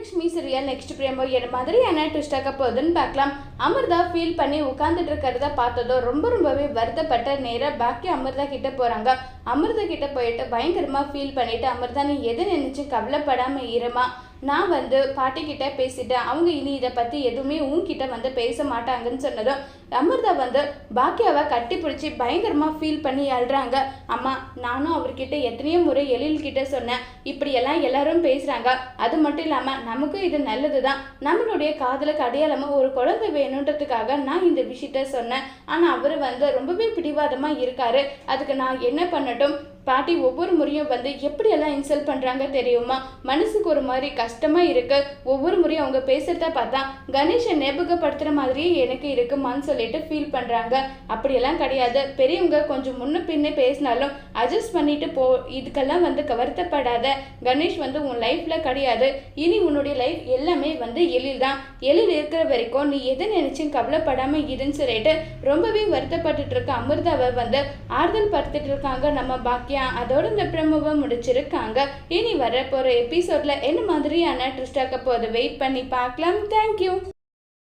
Mahalakshmi சிறியா next பிரேமோ என்ன மாதிரியான ட்விஸ்டாக்க போகுதுன்னு பார்க்கலாம். அமிர்தா ஃபீல் பண்ணி உட்காந்துட்டு இருக்கிறத பார்த்ததோ ரொம்ப ரொம்பவே வருத்தப்பட்ட நேராக பாக்கி அமிர்தா கிட்ட போகிறாங்க அமிர்தா கிட்ட போயிட்டு பயங்கரமாக ஃபீல் பண்ணிட்டு அமிர்தா நீ எதை நினைச்சு கவலைப்படாமல் இருமா? நான் வந்து பாட்டிக்கிட்ட பேசிட்டேன். அவங்க இனி இதை பற்றி எதுவுமே உன்கிட்ட வந்து பேச மாட்டாங்கன்னு சொன்னதும் அமிர்தா வந்து பாக்கியாவை கட்டி பிடிச்சி பயங்கரமாக ஃபீல் பண்ணி அழுறாங்க. அம்மா நானும் அவர்கிட்ட எத்தனையோ முறை எழில்கிட்ட சொன்னேன். இப்படியெல்லாம் எல்லாரும் பேசுகிறாங்க அது மட்டும் இல்லாமல் நமக்கும் இது நல்லது தான் நம்மளுடைய காதலுக்கு அடையாளமாக ஒரு குழந்தை வேணுன்றதுக்காக நான் இந்த விஷயத்த சொன்னேன். ஆனால் அவர் வந்து ரொம்பவே பிடிவாதமாக இருக்காரு. அதுக்கு நான் என்ன பண்ணட்டும்? பாட்டி ஒவ்வொரு முறையும் வந்து எப்படியெல்லாம் இன்சல்ட் பண்ணுறாங்க தெரியுமா? மனசுக்கு ஒரு மாதிரி கஷ்டமாக இருக்கு. ஒவ்வொரு முறையும் அவங்க பேசுகிறத பார்த்தா கணேஷை ஞாபகப்படுத்துகிற மாதிரியே எனக்கு இருக்குமான்னு சொல்லிட்டு ஃபீல் பண்ணுறாங்க அப்படியெல்லாம் கிடையாது. பெரியவங்க கொஞ்சம் முன்ன பின்னே பேசினாலும் அட்ஜஸ்ட் பண்ணிட்டு போ இதுக்கெல்லாம் வந்து வருத்தப்படாத கணேஷ் வந்து உன் லைஃப்பில் கிடையாது. இனி உன்னுடைய லைஃப் எல்லாமே வந்து எழில் தான். எழில் இருக்கிற வரைக்கும் நீ எதை நினைச்சும் கவலைப்படாமல் இருன்னு சொல்லிட்டு ரொம்பவே வருத்தப்பட்டுட்டு இருக்க அமிர்தாவை வந்து ஆறுதல் படுத்திட்டு இருக்காங்க நம்ம பாக்கியா அதோட இந்த பிரமுவை முடிச்சிருக்காங்க. இனி வரப்போகிற எபிசோட்ல என்ன மாதிரியான ட்ரிஸ்டாக்க போகுது? வெயிட் பண்ணி பார்க்கலாம். தேங்க்யூ